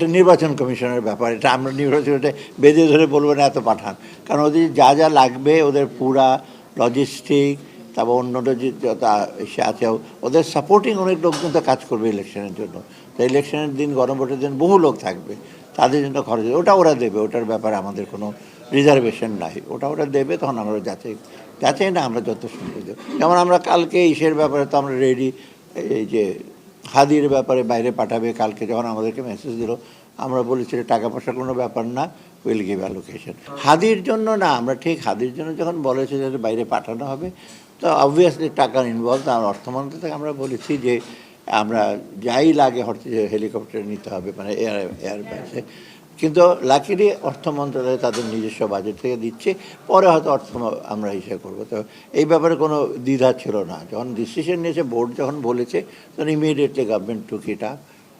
এটা নির্বাচন কমিশনের ব্যাপার, এটা আমরা নির্বাচনটা বেঁধে ধরে বলব না এত পাঠান। কারণ ওদের যা যা লাগবে, ওদের পুরা লজিস্টিক তারপর অন্য যে যত সে আছে, ওদের সাপোর্টিং অনেক লোকজন তো কাজ করবে ইলেকশনের জন্য। তো ইলেকশনের দিন গরম ভোটের দিন বহু লোক থাকবে। তাদের জন্য খরচ ওটা ওরা দেবে, ওটার ব্যাপারে আমাদের কোনো রিজার্ভেশন নাই। ওটা ওরা দেবে, তখন আমরা যাচাই যাচাই না, আমরা যত দেবো যেমন আমরা কালকে ইসের ব্যাপারে তো আমরা রেডি এই যে হাদির ব্যাপারে বাইরে পাঠাবে, কালকে যখন আমাদেরকে মেসেজ দিল, আমরা বলেছি টাকা পয়সার কোনো ব্যাপার না উইল গিভ অ্যালোকেশন হাদির জন্য না, আমরা ঠিক হাদির জন্য যখন বলেছি যে বাইরে পাঠানো হবে, তো অবভিয়াসলি টাকা ইনভলভ আমার অর্থমন্ত্রী থেকে আমরা বলেছি যে আমরা যাই লাগে হচ্ছে হেলিকপ্টার নিতে হবে মানে এয়ার এয়ার ব্যাসে কিন্তু লাকিলি অর্থ মন্ত্রণালয় তাদের নিজস্ব বাজেট থেকে দিচ্ছে, পরে হয়তো অর্থ আমরা হিসেবে করব। তো এই ব্যাপারে কোনো দ্বিধা ছিল না। যখন ডিসিশন নিয়েছে বোর্ড যখন বলেছে, তখন ইমিডিয়েটলি গভর্নমেন্ট টুক ইট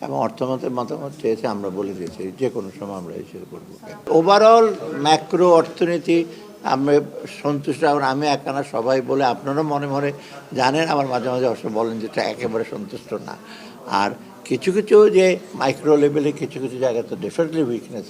এবং অর্থমন্ত্রীর মতামত চেয়েছে, আমরা বলে দিয়েছি, যে কোনো সময় আমরা হিসেবে করব। ওভারঅল ম্যাক্রো অর্থনীতি আমরা সন্তুষ্ট, এবং আমি একখানা সবাই বলে আপনারাও মনে মনে জানেন, আমার মাঝে মাঝে অবশ্য বলেন যে এটা একেবারে সন্তুষ্ট না। আর কিছু কিছু যে মাইক্রো লেভেলে কিছু কিছু জায়গায় তো ডেফিনেটলি উইকনেস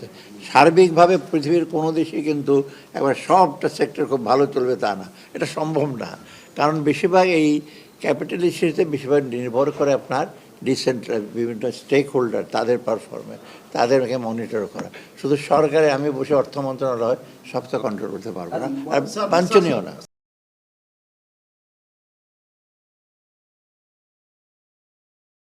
সার্বিকভাবে পৃথিবীর কোনো দেশে কিন্তু একবার সবটা সেক্টর খুব ভালো চলবে তা না। এটা সম্ভব না। কারণ বেশিরভাগ এই ক্যাপিটাল ইস্যুতে বেশিরভাগ নির্ভর করে আপনার ডিসেন্ট্রাল বিভিন্ন স্টেক হোল্ডার তাদের পারফরমেন্স তাদেরকে মনিটর করা। শুধু সরকারে আমি বসে অর্থ মন্ত্রণালয় সব তো কন্ট্রোল করতে পারব না। আর বাঞ্ছনীয় না।